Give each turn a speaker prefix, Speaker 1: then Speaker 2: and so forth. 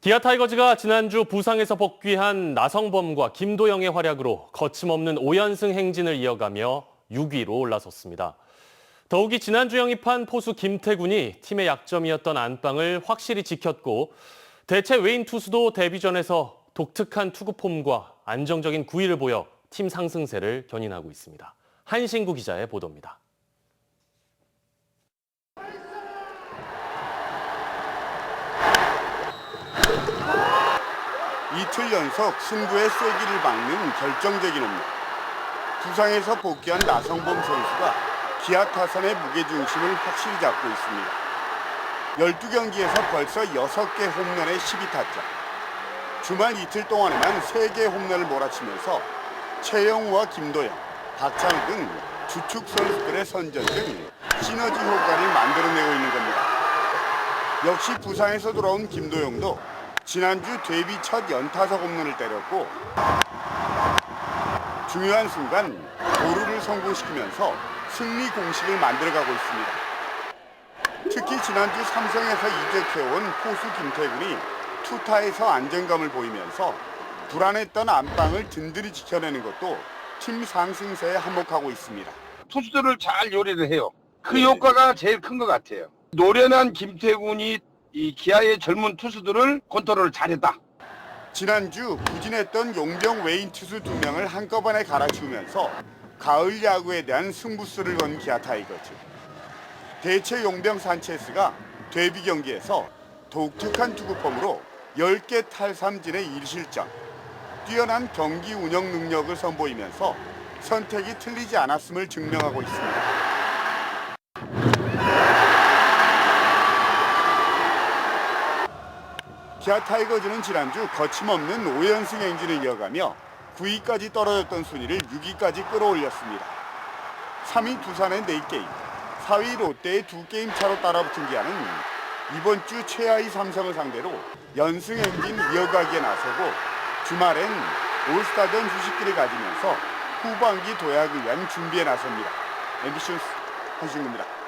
Speaker 1: 기아 타이거즈가 지난주 부상에서 복귀한 나성범과 김도영의 활약으로 거침없는 5연승 행진을 이어가며 6위로 올라섰습니다. 더욱이 지난주 영입한 포수 김태군이 팀의 약점이었던 안방을 확실히 지켰고 대체 외인 투수도 데뷔전에서 독특한 투구 폼과 안정적인 구위를 보여 팀 상승세를 견인하고 있습니다. 한신구 기자의 보도입니다.
Speaker 2: 이틀 연속 승부의 쐐기를 막는 결정적인 홈런. 부상에서 복귀한 나성범 선수가 기아 타선의 무게중심을 확실히 잡고 있습니다. 12경기에서 벌써 6개 홈런에 12타점. 주말 이틀 동안에만 3개 홈런을 몰아치면서 최영우와 김도영, 박찬우 등 주축 선수들의 선전 등 시너지 효과를 만들어내고 있는 겁니다. 역시 부상에서 돌아온 김도영도 지난주 데뷔 첫 연타석 홈런을 때렸고 중요한 순간 도루를 성공시키면서 승리 공식을 만들어가고 있습니다. 특히 지난주 삼성에서 이적해온 포수 김태군이 투타에서 안정감을 보이면서 불안했던 안방을 든든히 지켜내는 것도 팀 상승세에 한몫하고 있습니다.
Speaker 3: 투수들을 잘 요리를 해요. 그 효과가 제일 큰 것 같아요. 노련한 김태군이 이 기아의 젊은 투수들을 컨트롤을 잘했다.
Speaker 2: 지난주 부진했던 용병 외인 투수 두 명을 한꺼번에 갈아치우면서 가을 야구에 대한 승부수를 건 기아 타이거즈. 대체 용병 산체스가 데뷔 경기에서 독특한 투구폼으로 10개 탈삼진의 1실점, 뛰어난 경기 운영 능력을 선보이면서 선택이 틀리지 않았음을 증명하고 있습니다. 기아 타이거즈는 지난주 거침없는 5연승 행진을 이어가며 9위까지 떨어졌던 순위를 6위까지 끌어올렸습니다. 3위 두산의 4게임, 4위 롯데의 2게임 차로 따라붙은 기아는 이번 주 최하위 삼성을 상대로 연승 행진 이어가기에 나서고 주말엔 올스타전 휴식기를 가지면서 후반기 도약을 위한 준비에 나섭니다. MBC 뉴스 한신구입니다.